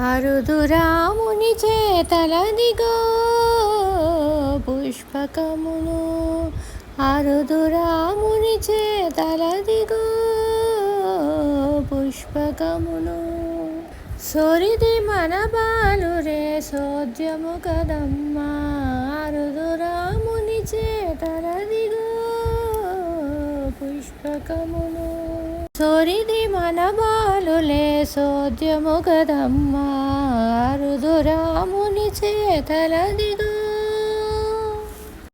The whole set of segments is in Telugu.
అరుదురాముని చేతలదిగో పుష్పకమును. అరుదురాముని చేతలదిగో పుష్పకమును. సొరిది మన బాలురే సోద్యము కదమ్మా. అరుదురాముని చేతలదిగో పుష్పకమును సొరిది మన బాలులే సోద్యము కదమ్మా. అరుదురాముని చేతలదిగా.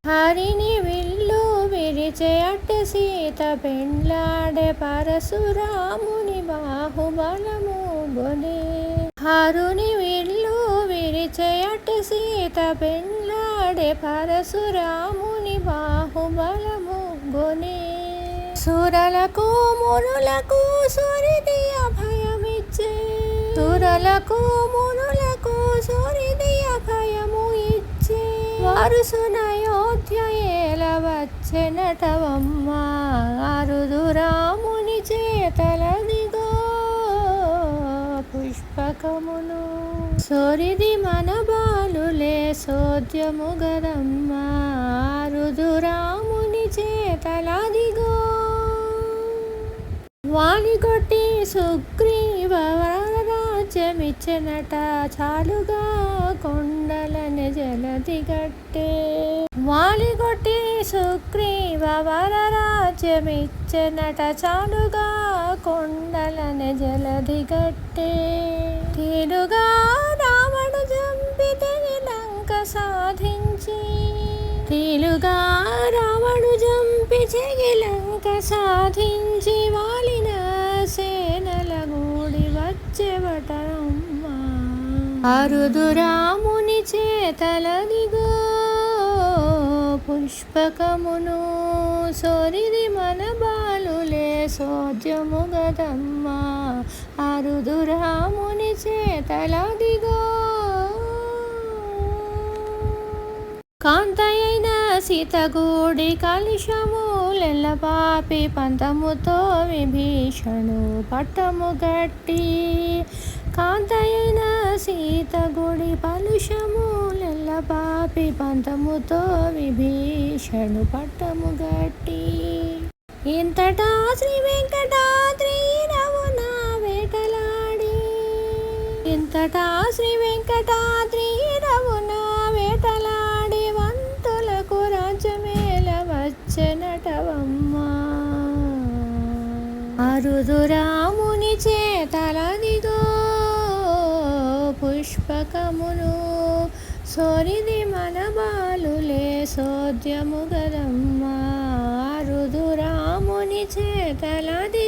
హరిని విల్లు విరిచే అట్ట సీత పెండ్లాడే పరశురాముని బాహుబలము గొనే హరుని విల్లు విరిచే అట్ట సీత పెండ్లాడే పరశురాముని బాహుబలము గొనే సురలకు మునులకు సూరిది అభయమిచ్చే. సురలకు మునులకు సూరిది అభయము ఇచ్చే. వరుసునయోధ్య ఏల వచ్చే నటవమ్మ అరుదురాముని చేతలదిగో పుష్పకమును సొరిది మన బాలులే సోద్యము గదమ్మ. అరుదురాముని చేతలదిగో వాణి కొట్టి సుగ్రీవ రాజ్యమిచ్చనట చాలుగా కొండలని జలది గట్టే వాలి కొట్టి సుగ్రీవ వరరాజ్యమిచ్చనట చాలుగా కొండలని జలది తీలుగా రావణు జంపి చెగిలంక సాధించి వాలిన సేనల గూడి వచ్చెవటమ్మ అరుదురాముని చేతలదిగో పుష్పకమును సొరిది మన బాలులే సోద్యము గదమ్మ. అరుదురాముని చేతలది కాంతయైన సీతగూడి కలుషములెల్ల పాపి పంతముతో విభీషణు పట్టము గట్టి. కాంతయైన సీతగుడి పలుషములెల్ల పాపి పంతముతో విభీషణు పట్టము గట్టి. ఇంతటా శ్రీ వెంకటాద్రి రవున వేటలాడి. ఇంతటా శ్రీ వెంకటాద్రి రవున వేటలాడి. మరుదురాముని చేతలదిగో పుష్పకమును సోరిది మన బాలులే సోద్యము గదమ్మా రుదురాముని చేతలది